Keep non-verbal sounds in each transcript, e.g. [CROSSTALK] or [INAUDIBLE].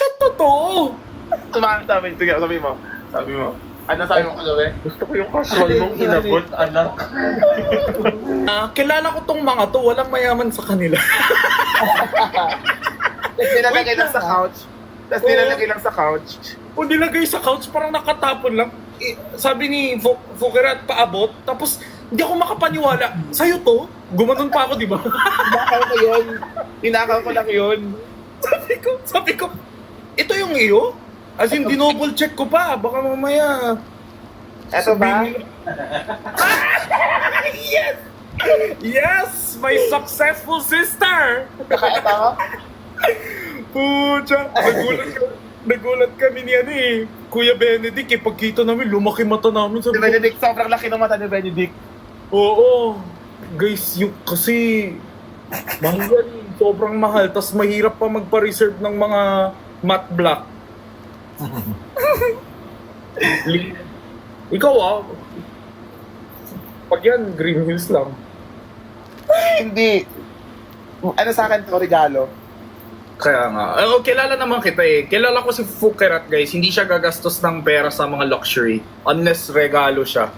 Chat totoo. Tumahan sabi, sige, sabi mo. Sabi mo. Ano sabi mo kagabi? Gusto ko yung casual mong inabot, anak. Ah, kilala ko tong mga to, walang mayaman sa kanila. Tapos nilalagay lang sa couch. Tapos nilalagay lang sa couch. o nilagay sa couch, parang nakatapon lang. Eh, sabi ni Fukerat, paabot. Tapos, hindi ako makapaniwala. Sa'yo to? Gumanon pa ako, di ba? Tinakaw ko yun. Tinakaw ko lang yun. [LAUGHS] sabi ko, sabi ko, ito yung iyo? As in, dinoble check ko pa. Baka mamaya... Eto ba? [LAUGHS] yes! Yes! My successful sister! Saka ito? Pucha! Nagulat, ka- nagulat kami ni ano eh. Kuya Benedict, eh, pagkita namin, lumaki mata namin. Si Sabi ko, Benedict, sobrang laki ng mata ni Benedict. Oo. Guys, yung kasi mahal yan. eh. Sobrang mahal. Tapos mahirap pa magpa-reserve ng mga matte black. [LAUGHS] Ikaw ah. Pag yan, Green Hills lang. Hindi. Ano sa akin to, regalo? Kaya nga. Oh, kilala naman kita eh. Kilala ko si Fukerat guys. Hindi siya gagastos ng pera sa mga luxury. Unless regalo siya.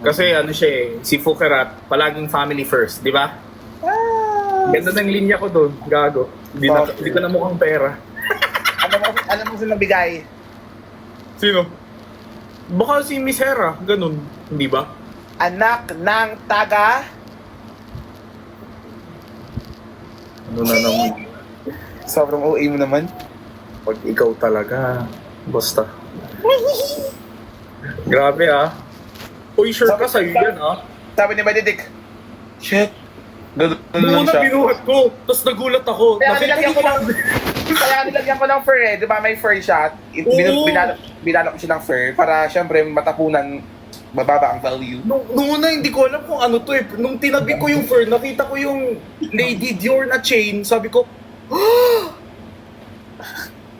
Kasi ano siya eh, si Fukerat, palaging family first, di ba? Ah. Ganda ng linya ko doon, gago. Hindi na, Okay. hindi ko na mukhang pera. Ano mo, ano mo silang bigay? Sino? Baka si Miss Hera, ganun. Hindi ba? Anak ng taga... Ano na naman? Sobrang OA mo naman. Pag ikaw talaga, basta. Grabe ah. Uy, sure ka sa'yo yan ah. Sabi ni Benedict, Shit. Ganun lang Noong una siya. binuhat ko, tapos nagulat ako. Kaya Nakita nilagyan ko lang, kaya nilagyan ko ng fur eh. Di ba may fur shot? Oo. Binalo, binalo, binalo ko siya ng fur para syempre matapunan bababa ang value. Nung, nung una, hindi ko alam kung ano to eh. Nung tinabi ko yung fur, nakita ko yung Lady Dior na chain. Sabi ko, "Ah!"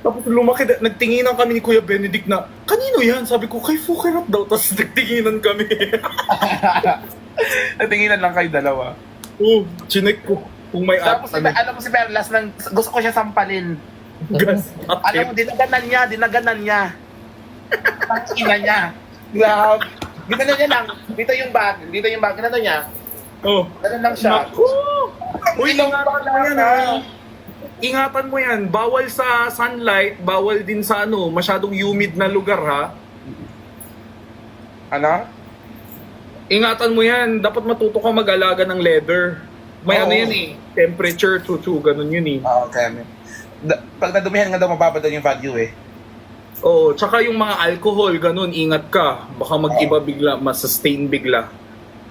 Tapos lumaki, nagtinginan kami ni Kuya Benedict na, kanino yan? Sabi ko, kay Fukerap daw. Tapos [LAUGHS] nagtinginan kami. [LAUGHS] Natinginan lang kayo dalawa. Oo, chinek ko. Kung may Tapos si, ano, alam mo si Perlas, nang, gusto ko siya sampalin. gas [LAUGHS] at Alam mo, dinaganan niya, dinaganan niya. [LAUGHS] Tangina niya. Grabe. Ginano niya lang. Dito yung bag. Dito yung bag. Ginano niya. Oh. Ganun lang siya. Naku! Uy, ingatan mo yan ha. Ingatan mo yan. Bawal sa sunlight, bawal din sa ano, masyadong humid na lugar ha. Ano? Ingatan mo yan. Dapat matuto ka mag-alaga ng leather. May Oo. ano yan eh. Temperature, chuchu, ganun yun eh. Oo, okay. Da- pag nadumihan nga daw, mababa daw yung value eh. Oo, tsaka yung mga alcohol, ganun, ingat ka. Baka mag-iba bigla, masustain bigla.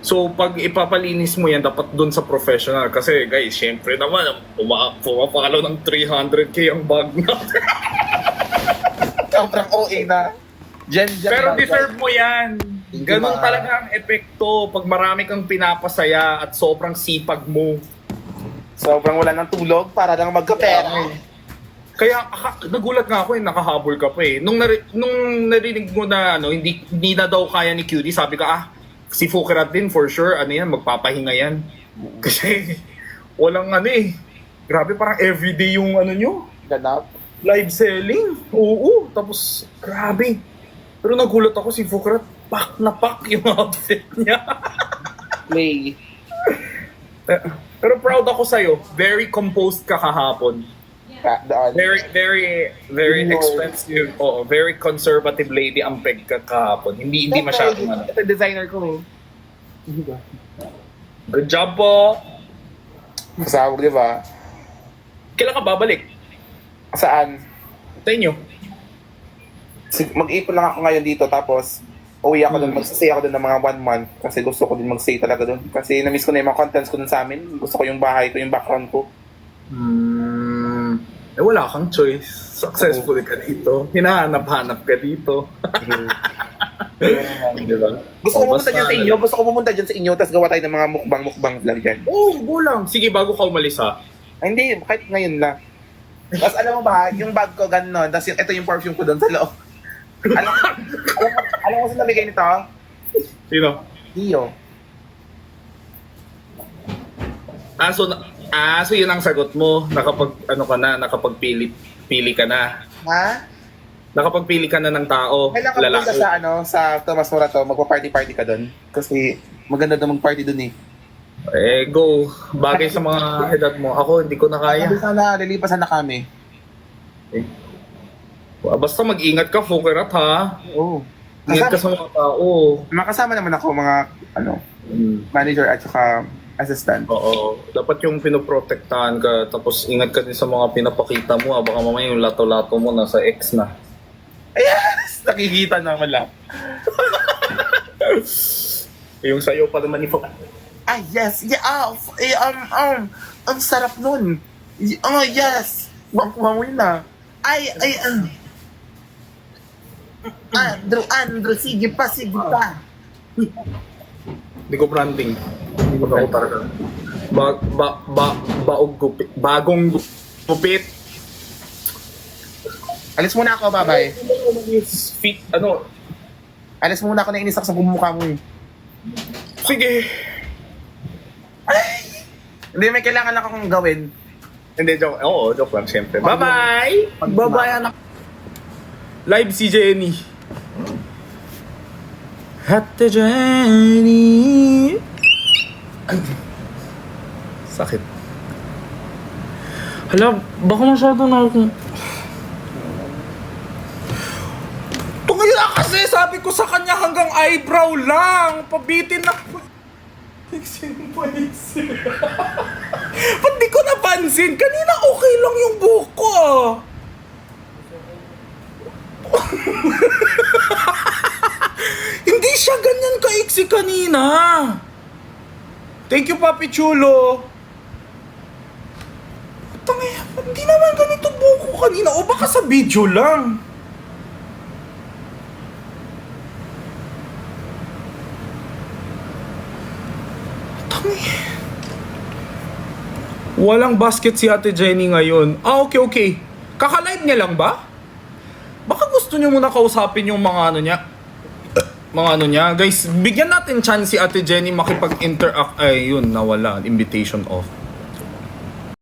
So, pag ipapalinis mo yan, dapat dun sa professional. Kasi, guys, syempre naman, puma- pumapalo ng 300k ang bag natin. [LAUGHS] Sobrang OA na. Gen, gen Pero deserve mo yan. Hindi Ganun ba? talaga ang epekto pag marami kang pinapasaya at sobrang sipag mo. Sobrang wala ng tulog para lang magkapera. Kaya aka- nagulat nga ako eh, nakahabol ka pa eh. Nung, nari- nung narinig mo na ano, hindi, hindi na daw kaya ni Cutie, sabi ka, ah, si Fukerat din for sure, ano yan, magpapahinga yan. [LAUGHS] Kasi walang ano eh. Grabe, parang everyday yung ano nyo, Ganap. live selling. Oo, tapos grabe. Pero nagulat ako si Fukerat, pak na pak yung outfit niya. [LAUGHS] Play. Eh, Pero proud ako sa'yo. Very composed ka kahapon. Ka. Very, very, very expensive. Oo, very conservative lady ang peg ka kahapon. Hindi, hindi masyadong ano. Ito designer ko eh. Good job po! Kasama di ba? Kailan ka babalik? Saan? Sa inyo? Sig- Mag-ipon lang ako ngayon dito tapos uwi ako doon, Hmm. mag-stay ako doon ng mga one month kasi gusto ko din mag-stay talaga doon. Kasi na-miss ko na yung mga contents ko doon sa amin. Gusto ko yung bahay ko, yung background ko. Hmm, eh wala kang choice. Successful ka dito. Hinahanap-hanap ka dito. [LAUGHS] Di ba? Gusto ko Oh, pumunta basta- dyan sa inyo, gusto ko pumunta dyan sa inyo, tapos gawa tayo ng mga mukbang-mukbang vlog dyan. Oo, oh, go lang. Sige, bago ka umalis ha. Ay, hindi, kahit ngayon lang. Tapos alam mo ba, yung bag ko gano'n, tapos ito yung perfume ko doon sa loob. alam, [LAUGHS] mo saan nabigay nito? Sino? Dio. Ah, so, ah, so yun ang sagot mo. Nakapag, ano ka na, nakapagpili pili ka na. Ha? Nakapagpili ka na ng tao. Kailan ka sa ano, sa Tomas Morato, magpa-party-party ka doon? Kasi maganda daw mag-party doon eh. Eh, go. Bagay sa mga [LAUGHS] edad mo. Ako, hindi ko na kaya. Sabi sana, lilipasan na kami. Basta mag-ingat ka, Fukerat, ha? Oo. Ingat ka sa mga tao. Makasama naman ako mga ano, Mm. manager at saka assistant. Oo. Dapat yung pinoprotektahan ka, tapos ingat ka din sa mga pinapakita mo. Ah. Baka mamaya yung lato-lato mo nasa ex na. Yes! Nakikita na wala. [LAUGHS] Yung sayo pa naman Fuk. Ah, yes! Yeah, ah, eh, um, um, ang sarap nun. Oh, yes! Mo yun ah. Ay, ay, um. Andrew, Andrew, sige pa, sige pa. Hindi ko branding. Hindi ko ako talaga. Ba, ba, ba, baog gupit. Bagong gupit. Alis muna ako, babay. Fit, ano? Alis muna ako na inis ako sa bumukha mo eh. Sige. Hindi, may kailangan lang akong gawin. Hindi, joke. Oo, joke lang, siyempre. Bye-bye! Bye-bye, anak. Live si Jenny. Ate Jenny. Sakit. Hala, baka masyado na ako. Tungil na kasi, sabi ko sa kanya hanggang eyebrow lang. Pabitin na. Iksin mo, iksin. Ba't di ko napansin? Kanina okay lang yung buhok ko ah. Hindi siya kaiksi kanina. Thank you, Papi Chulo. Tangay, hindi naman ganito buhok ko kanina. O baka sa video lang. Tangay. Walang basket si Ate Jenny ngayon. Ah, okay, okay. Kakalive niya lang ba? Baka gusto niyo muna kausapin yung mga ano niya. Mga ano niya. Guys, bigyan natin chance si Ate Jenny makipag-interact. Ay, yun, nawala. Invitation off.